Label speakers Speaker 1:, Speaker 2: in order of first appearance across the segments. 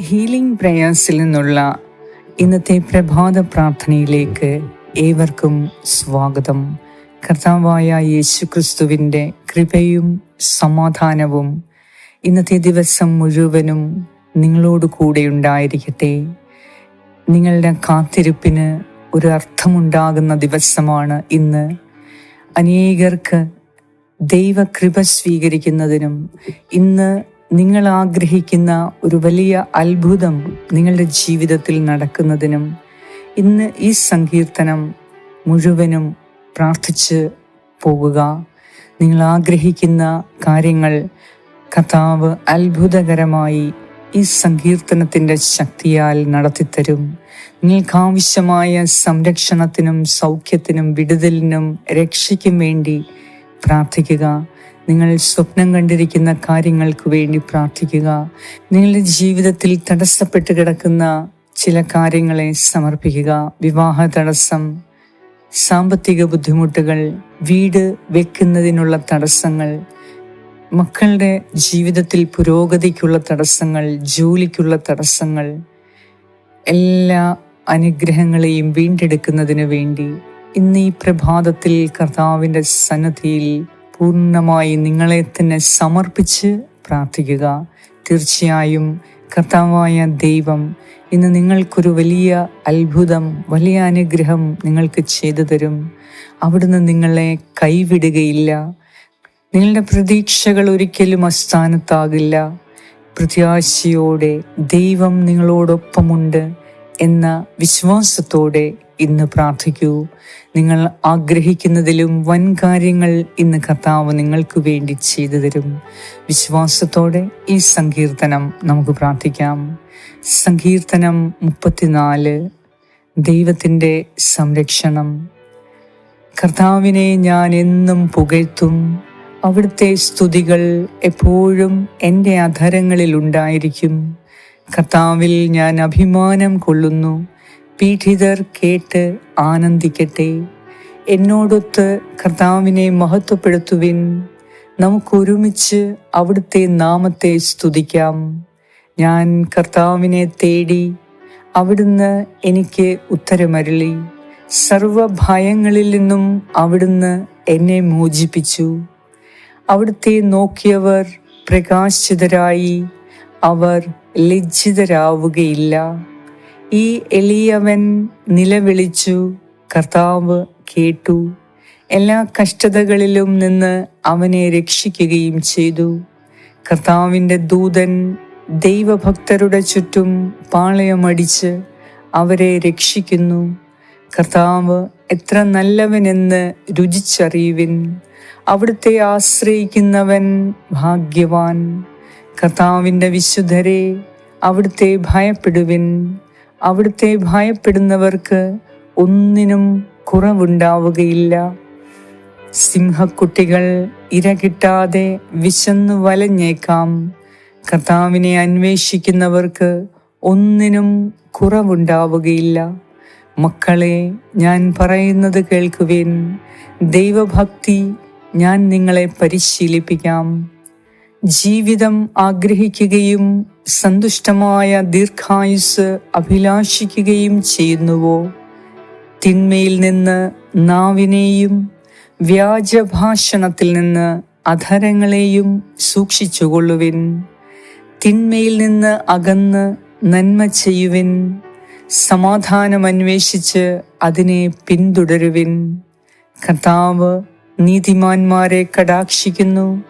Speaker 1: Healing പ്രേയേഴ്സിൽ നിന്നുള്ള ഇന്നത്തെ പ്രഭാത പ്രാർത്ഥനയിലേക്ക് ഏവർക്കും സ്വാഗതം. കർത്താവായ യേശു ക്രിസ്തുവിന്റെ കൃപയും സമാധാനവും ഇന്നത്തെ ദിവസം മുഴുവനും നിങ്ങളോട് കൂടെ ഉണ്ടായിരിക്കട്ടെ. നിങ്ങളുടെ കാത്തിരിപ്പിന് ഒരു അർത്ഥമുണ്ടാകുന്ന ദിവസമാണ് ഇന്ന്. അനേകർക്ക് ദൈവകൃപ സ്വീകരിക്കുന്നതിനും ഇന്ന് നിങ്ങൾ ആഗ്രഹിക്കുന്ന ഒരു വലിയ അത്ഭുതം നിങ്ങളുടെ ജീവിതത്തിൽ നടക്കുന്നതിനും ഇന്ന് ഈ സങ്കീർത്തനം മുഴുവനും പ്രാർത്ഥിച്ച് പോകുക. നിങ്ങൾ ആഗ്രഹിക്കുന്ന കാര്യങ്ങൾ കഥാവ് അത്ഭുതകരമായി ഈ സങ്കീർത്തനത്തിന്റെ ശക്തിയാൽ നടത്തിത്തരും. നിങ്ങൾക്കാവശ്യമായ സംരക്ഷണത്തിനും സൗഖ്യത്തിനും വിടുതലിനും രക്ഷയ്ക്കും വേണ്ടി പ്രാർത്ഥിക്കുക. നിങ്ങൾ സ്വപ്നം കണ്ടിരിക്കുന്ന കാര്യങ്ങൾക്ക് വേണ്ടി പ്രാർത്ഥിക്കുക. നിങ്ങളുടെ ജീവിതത്തിൽ തടസ്സപ്പെട്ട് കിടക്കുന്ന ചില കാര്യങ്ങളെ സമർപ്പിക്കുക. വിവാഹ തടസ്സം സാമ്പത്തിക ബുദ്ധിമുട്ടുകൾ വീട് വെക്കുന്നതിനുള്ള തടസ്സങ്ങൾ മക്കളുടെ ജീവിതത്തിൽ പുരോഗതിക്കുള്ള തടസ്സങ്ങൾ ജോലിക്കുള്ള തടസ്സങ്ങൾ എല്ലാ അനുഗ്രഹങ്ങളെയും വീണ്ടെടുക്കുന്നതിന് വേണ്ടി ഇന്ന് ഈ പ്രഭാതത്തിൽ കർത്താവിന്റെ സന്നദ്ധിയിൽ പൂർണമായി നിങ്ങളെ തന്നെ സമർപ്പിച്ച് പ്രാർത്ഥിക്കുക. തീർച്ചയായും കർത്താവായ ദൈവം ഇന്ന് നിങ്ങൾക്കൊരു വലിയ അത്ഭുതം വലിയ അനുഗ്രഹം നിങ്ങൾക്ക് ചെയ്തു തരും. അവിടുന്ന് നിങ്ങളെ കൈവിടുകയില്ല. നിങ്ങളുടെ പ്രതീക്ഷകൾ ഒരിക്കലും അസ്ഥാനത്താകില്ല. പ്രത്യാശയോടെ ദൈവം നിങ്ങളോടൊപ്പമുണ്ട് എന്ന വിശ്വാസത്തോടെ ഇന്ന് പ്രാർത്ഥിക്കൂ. നിങ്ങൾ ആഗ്രഹിക്കുന്നതിലും വൻ കാര്യങ്ങൾ ഇന്ന് കർത്താവ് നിങ്ങൾക്ക് വേണ്ടി ചെയ്തു തരും. വിശ്വാസത്തോടെ ഈ സങ്കീർത്തനം നമുക്ക് പ്രാർത്ഥിക്കാം. സങ്കീർത്തനം മുപ്പത്തിനാല് ദൈവത്തിന്റെ സംരക്ഷണം. കർത്താവിനെ ഞാൻ എന്നും പുകഴ്ത്തും. അവിടുത്തെ സ്തുതികൾ എപ്പോഴും എന്റെ അധരങ്ങളിൽ ഉണ്ടായിരിക്കും. കർത്താവിൽ ഞാൻ അഭിമാനം കൊള്ളുന്നു. പീഡിതർ കേട്ട് ആനന്ദിക്കട്ടെ. എന്നോടൊത്ത് കർത്താവിനെ മഹത്വപ്പെടുത്തുവിൻ. നമുക്കൊരുമിച്ച് അവിടുത്തെ നാമത്തെ സ്തുതിക്കാം. ഞാൻ കർത്താവിനെ തേടി അവിടുന്ന് എനിക്ക് ഉത്തരമരുളി. സർവഭയങ്ങളിൽ നിന്നും അവിടുന്ന് എന്നെ മോചിപ്പിച്ചു. അവിടുത്തെ നോക്കിയവർ പ്രകാശിതരായി. അവർ ലജ്ജിതരാവുകയില്ല. ഈ എളിയവൻ നിലവിളിച്ചു. കർത്താവ് കേട്ടു. എല്ലാ കഷ്ടതകളിലും നിന്ന് അവനെ രക്ഷിക്കുകയും ചെയ്തു. കർത്താവിന്റെ ദൂതൻ ദൈവഭക്തരുടെ ചുറ്റും പാളയമടിച്ച് അവരെ രക്ഷിക്കുന്നു. കർത്താവ് എത്ര നല്ലവനെന്ന് രുചിച്ചറിയുവിൻ. അവിടുത്തെ ആശ്രയിക്കുന്നവൻ ഭാഗ്യവാൻ. കർത്താവിന്റെ വിശുദ്ധരെ അവിടുത്തെ ഭയപ്പെടുവിൻ. അവിടുത്തെ ഭയപ്പെടുന്നവർക്ക് ഒന്നിനും കുറവുണ്ടാവുകയില്ല. സിംഹക്കുട്ടികൾ ഇര കിട്ടാതെ വിശന്നു വലഞ്ഞേക്കാം. കർത്താവിനെ അന്വേഷിക്കുന്നവർക്ക് ഒന്നിനും കുറവുണ്ടാവുകയില്ല. മക്കളെ ഞാൻ പറയുന്നത് കേൾക്കുവേൻ. ദൈവഭക്തി ഞാൻ നിങ്ങളെ പരിശീലിപ്പിക്കാം. ജീവിതം ആഗ്രഹിക്കുകയും സന്തുഷ്ടമായ ദീർഘായുസ് അഭിലാഷിക്കുകയും ചെയ്യുന്നുവോ? തിന്മയിൽ നിന്ന് നാവിനെയും വ്യാജഭാഷണത്തിൽ നിന്ന് അധരങ്ങളെയും സൂക്ഷിച്ചുകൊള്ളുവിൻ. തിന്മയിൽ നിന്ന് അകന്ന് നന്മ ചെയ്യുവിൻ. സമാധാനം അന്വേഷിച്ച് അതിനെ പിന്തുടരുവിൻ. കർത്താവ് നീതിമാന്മാരെ കടാക്ഷിക്കുന്നു.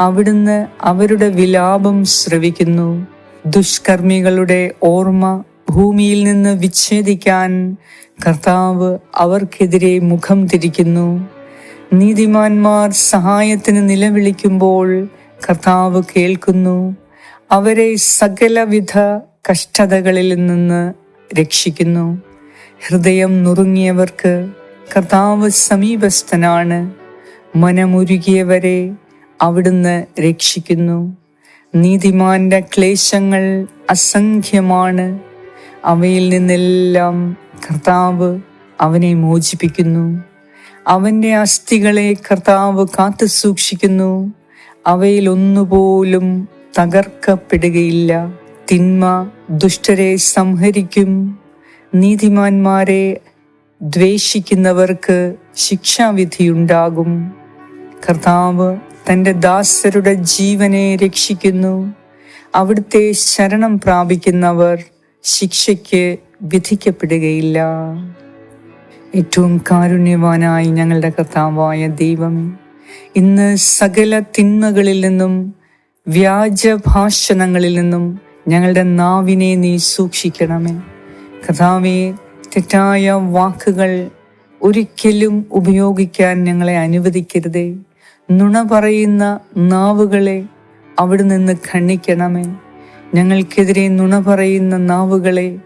Speaker 1: അവിടുന്ന് അവരുടെ വിലാപം ശ്രവിക്കുന്നു. ദുഷ്കർമ്മികളുടെ ഓർമ്മ ഭൂമിയിൽ നിന്ന് വിച്ഛേദിക്കാൻ കർത്താവ് അവർക്കെതിരെ മുഖം തിരിക്കുന്നു. നീതിമാന്മാർ സഹായത്തിന് നിലവിളിക്കുമ്പോൾ കർത്താവ് കേൾക്കുന്നു. അവരെ സകലവിധ കഷ്ടതകളിൽ നിന്ന് രക്ഷിക്കുന്നു. ഹൃദയം നുറുങ്ങിയവർക്ക് കർത്താവ് സമീപസ്ഥനാണ്. മനമുരുകിയവരെ അവിടുന്ന് രക്ഷിക്കുന്നു. നീതിമാന്റെ ക്ലേശങ്ങൾ അസംഖ്യമാണ്. അവയിൽ നിന്നെല്ലാം കർത്താവ് അവനെ മോചിപ്പിക്കുന്നു. അവന്റെ അസ്ഥികളെ കർത്താവ് കാത്തു സൂക്ഷിക്കുന്നു. അവയിൽ ഒന്നുപോലും തകർക്കപ്പെടുകയില്ല. തിന്മ ദുഷ്ടരെ സംഹരിക്കും. നീതിമാന്മാരെ ദ്വേഷിക്കുന്നവർക്ക് ശിക്ഷാവിധിയുണ്ടാകും. കർത്താവ് തന്റെ ദാസരുടെ ജീവനെ രക്ഷിക്കുന്നു. അവിടുത്തെ ശരണം പ്രാപിക്കുന്നവർ ശിക്ഷയ്ക്ക് വിധിക്കപ്പെടുകയില്ല. ഏറ്റവും കാരുണ്യവാനായി ഞങ്ങളുടെ കർത്താവായ ദൈവം ഇന്ന് സകല തിന്മകളിൽ നിന്നും വ്യാജ ഭാഷണങ്ങളിൽ നിന്നും ഞങ്ങളുടെ നാവിനെ നീ സൂക്ഷിക്കണമേ. കഥാവെ തെറ്റായ വാക്കുകൾ ഒരിക്കലും ഉപയോഗിക്കാൻ ഞങ്ങളെ അനുവദിക്കരുതേ. നുണ പറയുന്ന നാവുകളെ അവിടെ നിന്ന് ഖണ്ഡിക്കണമേ. ഞങ്ങൾക്കെതിരെ നുണ പറയുന്ന നാവുകളെ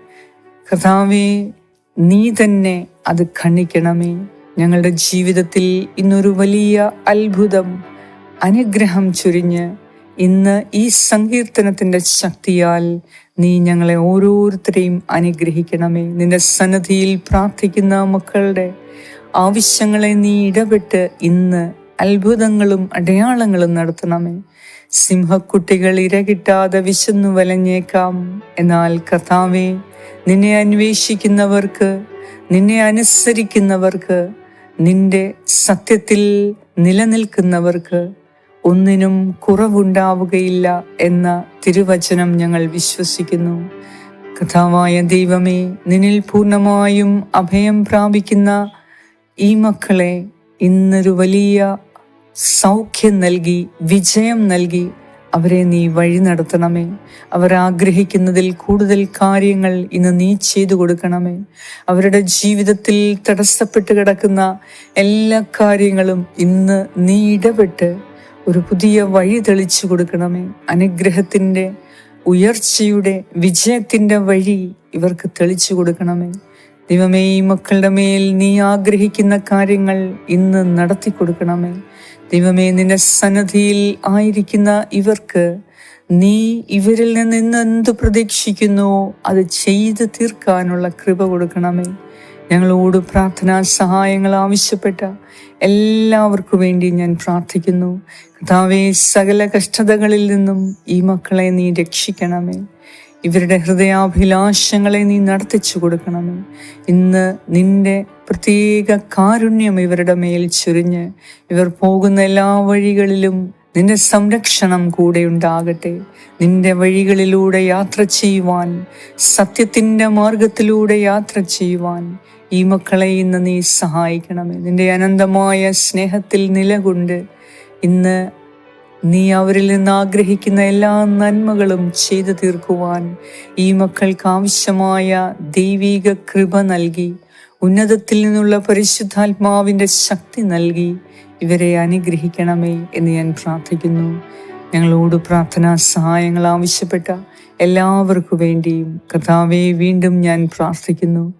Speaker 1: കഥാവേ നീ തന്നെ അത് ഖണ്ഡിക്കണമേ. ഞങ്ങളുടെ ജീവിതത്തിൽ ഇന്നൊരു വലിയ അത്ഭുതം അനുഗ്രഹം ചൊരിഞ്ഞ് ഇന്ന് ഈ സങ്കീർത്തനത്തിന്റെ ശക്തിയാൽ നീ ഞങ്ങളെ ഓരോരുത്തരെയും അനുഗ്രഹിക്കണമേ. നിന്റെ സന്നദ്ധിയിൽ പ്രാർത്ഥിക്കുന്ന മക്കളുടെ ആവശ്യങ്ങളെ നീ ഇടപെട്ട് ഇന്ന് അത്ഭുതങ്ങളും അടയാളങ്ങളും നടത്തണമേ. സിംഹക്കുട്ടികൾ ഇരകിട്ടാതെ വിശന്നു വലഞ്ഞേക്കാം. എന്നാൽ കർത്താവെ നിന്നെ അന്വേഷിക്കുന്നവർക്ക് നിന്നെ അനുസരിക്കുന്നവർക്ക് നിന്റെ സത്യത്തിൽ നിലനിൽക്കുന്നവർക്ക് ഒന്നിനും കുറവുണ്ടാവുകയില്ല എന്ന തിരുവചനം ഞങ്ങൾ വിശ്വസിക്കുന്നു. കഥാവായ ദൈവമേ നിന്നിൽ പൂർണമായും അഭയം പ്രാപിക്കുന്ന ഈ മക്കളെ ഇന്നൊരു വലിയ സൗഖ്യം നൽകി വിജയം നൽകി അവരെ നീ വഴി നടത്തണമേ. അവർ ആഗ്രഹിക്കുന്നതിൽ കൂടുതൽ കാര്യങ്ങൾ ഇന്ന് നീ ചെയ്തു കൊടുക്കണമേ. അവരുടെ ജീവിതത്തിൽ തടസ്സപ്പെട്ട് കിടക്കുന്ന എല്ലാ കാര്യങ്ങളും ഇന്ന് നീ ഇടപെട്ട് ഒരു പുതിയ വഴി തെളിച്ചു കൊടുക്കണമേ. അനുഗ്രഹത്തിന്റെ ഉയർച്ചയുടെ വിജയത്തിന്റെ വഴി ഇവർക്ക് തെളിച്ചു കൊടുക്കണമേ. ദൈവമേ ഈ മക്കളുടെ മേൽ നീ ആഗ്രഹിക്കുന്ന കാര്യങ്ങൾ ഇന്ന് നടത്തി കൊടുക്കണമേ. ദൈവമേ നിന്റെ സന്നദ്ധിയിൽ ആയിരിക്കുന്ന ഇവർക്ക് നീ ഇവരിൽ നിന്ന് ഇന്ന് എന്ത് പ്രതീക്ഷിക്കുന്നു? അത് ചെയ്തു തീർക്കാനുള്ള കൃപ കൊടുക്കണമേ. ഞങ്ങളോട് പ്രാർത്ഥനാ സഹായങ്ങൾ ആവശ്യപ്പെട്ട എല്ലാവർക്കും വേണ്ടി ഞാൻ പ്രാർത്ഥിക്കുന്നു. കഥാവെ സകല കഷ്ടതകളിൽ നിന്നും ഈ മക്കളെ നീ രക്ഷിക്കണമേ. ഇവരുടെ ഹൃദയാഭിലാഷങ്ങളെ നീ നടത്തിച്ചു കൊടുക്കണമേ. ഇന്ന് നിന്റെ പ്രത്യേക കാരുണ്യം ഇവരുടെ മേൽ ചുരിഞ്ഞ് ഇവർ പോകുന്ന എല്ലാ വഴികളിലും നിന്റെ സംരക്ഷണം കൂടെ ഉണ്ടാകട്ടെ. നിന്റെ വഴികളിലൂടെ യാത്ര ചെയ്യുവാൻ സത്യത്തിന്റെ മാർഗത്തിലൂടെ യാത്ര ചെയ്യുവാൻ ഈ മക്കളെ ഇന്ന് നീ സഹായിക്കണമേ. നിന്റെ അനന്തമായ സ്നേഹത്തിൽ നിലകൊണ്ട് ഇന്ന് നീ അവരിൽ നിന്ന് ആഗ്രഹിക്കുന്ന എല്ലാ നന്മകളും ചെയ്തു തീർക്കുവാൻ ഈ മക്കൾക്ക് ആവശ്യമായ ദൈവീക കൃപ നൽകി. ഉന്നതത്തിൽ നിന്നുള്ള പരിശുദ്ധാത്മാവിന്റെ ശക്തി നൽകി. ഇവരെ അനുഗ്രഹിക്കണമേ എന്ന് ഞാൻ പ്രാർത്ഥിക്കുന്നു. ഞങ്ങളോട് പ്രാർത്ഥനാ സഹായങ്ങൾ ആവശ്യപ്പെട്ട എല്ലാവർക്കു വേണ്ടിയും കഥാവെ വീണ്ടും ഞാൻ പ്രാർത്ഥിക്കുന്നു.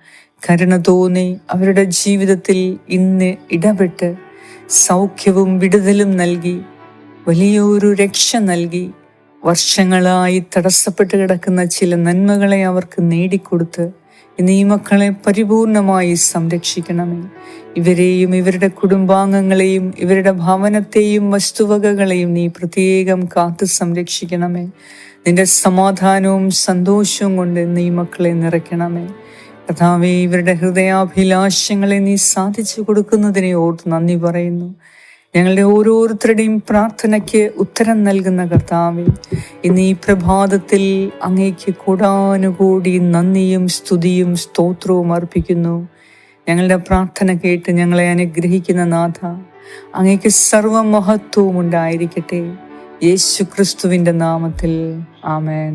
Speaker 1: കരുണ തോന്നി അവരുടെ ജീവിതത്തിൽ ഇന്ന് ഇടപെട്ട് സൗഖ്യവും വിടുതലും നൽകി. വലിയൊരു രക്ഷ നൽകി വർഷങ്ങളായി തടസ്സപ്പെട്ട് കിടക്കുന്ന ചില നന്മകളെ അവർക്ക് നേടിക്കൊടുത്ത് ഇന്ന് ഈ മക്കളെ പരിപൂർണമായി സംരക്ഷിക്കണമേ. ഇവരെയും ഇവരുടെ കുടുംബാംഗങ്ങളെയും ഇവരുടെ ഭവനത്തെയും വസ്തുവകകളെയും നീ പ്രത്യേകം കാത്തു സംരക്ഷിക്കണമേ. നിന്റെ സമാധാനവും സന്തോഷവും കൊണ്ട് നീ മക്കളെ നിറയ്ക്കണമേ. കഥാവേ ഇവരുടെ ഹൃദയാഭിലാഷങ്ങളെ നീ സാധിച്ചു കൊടുക്കുന്നതിനെ ഓർത്ത് നന്ദി പറയുന്നു. ഞങ്ങളുടെ ഓരോരുത്തരുടെയും പ്രാർത്ഥനയ്ക്ക് ഉത്തരം നൽകുന്ന കർത്താവെ ഇന്ന് ഈ പ്രഭാതത്തിൽ അങ്ങേക്ക് കൂടാനുകൂടി നന്ദിയും സ്തുതിയും സ്തോത്രവും അർപ്പിക്കുന്നു. ഞങ്ങളുടെ പ്രാർത്ഥന കേട്ട് ഞങ്ങളെ അനുഗ്രഹിക്കുന്ന നാഥ അങ്ങേക്ക് സർവമഹത്വവും ഉണ്ടായിരിക്കട്ടെ. യേശു ക്രിസ്തുവിന്റെ നാമത്തിൽ ആമേൻ.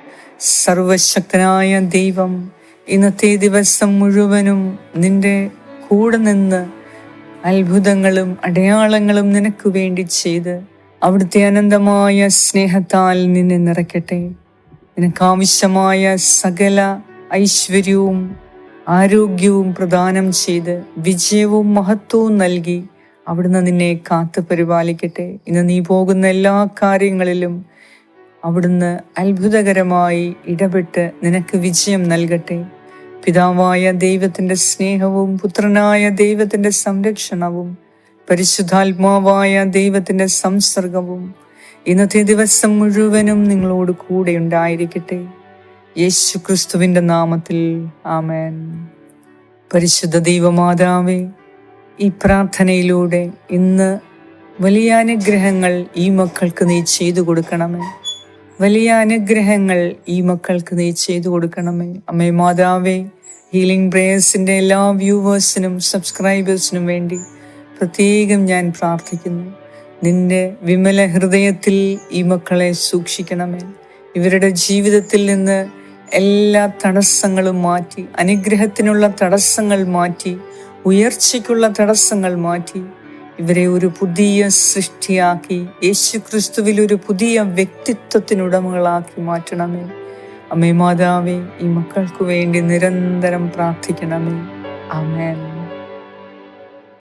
Speaker 1: സർവശക്തനായ ദൈവം ഇന്നത്തെ ദിവസം മുഴുവനും നിന്റെ കൂടെ നിന്ന് അത്ഭുതങ്ങളും അടയാളങ്ങളും നിനക്ക് വേണ്ടി ചെയ്ത് അവിടുത്തെ അനന്തമായ സ്നേഹത്താൽ നിന്നെ നിറയ്ക്കട്ടെ. നിനക്കാവശ്യമായ സകല ഐശ്വര്യവും ആരോഗ്യവും പ്രദാനം ചെയ്ത് വിജയവും മഹത്വവും നൽകി അവിടുന്ന് നിന്നെ കാത്തു പരിപാലിക്കട്ടെ. ഇന്ന് നീ പോകുന്ന എല്ലാ കാര്യങ്ങളിലും അവിടുന്ന് അത്ഭുതകരമായി ഇടപെട്ട് നിനക്ക് വിജയം നൽകട്ടെ. പിതാവായ ദൈവത്തിന്റെ സ്നേഹവും പുത്രനായ ദൈവത്തിന്റെ സംരക്ഷണവും പരിശുദ്ധാത്മാവായ ദൈവത്തിന്റെ സംസർഗവും ഇന്നത്തെ ദിവസം മുഴുവനും നിങ്ങളോട് കൂടെ ഉണ്ടായിരിക്കട്ടെ. യേശു ക്രിസ്തുവിന്റെ നാമത്തിൽ ആമേൻ. പരിശുദ്ധ ദൈവമാതാവേ ഈ പ്രാർത്ഥനയിലൂടെ ഇന്ന് വലിയ അനുഗ്രഹങ്ങൾ ഈ മക്കൾക്ക് നീ ചെയ്തു കൊടുക്കണമേ. വലിയ അനുഗ്രഹങ്ങൾ ഈ മക്കൾക്ക് നീ ചെയ്തു കൊടുക്കണമേ. അമ്മേ മാതാവേ ഹീലിംഗ് പ്രേയേഴ്സിന്റെ എല്ലാ വ്യൂവേഴ്സിനും സബ്സ്ക്രൈബേഴ്സിനും വേണ്ടി പ്രത്യേകം ഞാൻ പ്രാർത്ഥിക്കുന്നു. നിന്റെ വിമല ഹൃദയത്തിൽ ഈ മക്കളെ സൂക്ഷിക്കണമേ. ഇവരുടെ ജീവിതത്തിൽ നിന്ന് എല്ലാ തടസ്സങ്ങളും മാറ്റി അനുഗ്രഹത്തിനുള്ള തടസ്സങ്ങൾ മാറ്റി ഉയർച്ചയ്ക്കുള്ള തടസ്സങ്ങൾ മാറ്റി ഇവരെ ഒരു പുതിയ സൃഷ്ടിയാക്കി. യേശു ക്രിസ്തുവിൽ ഒരു പുതിയ വ്യക്തിത്വത്തിനുടമകളാക്കി മാറ്റണമേ. അമ്മേ മാതാവേ ഈ മക്കൾക്ക് വേണ്ടി നിരന്തരം പ്രാർത്ഥിക്കണമേ. ആമേൻ.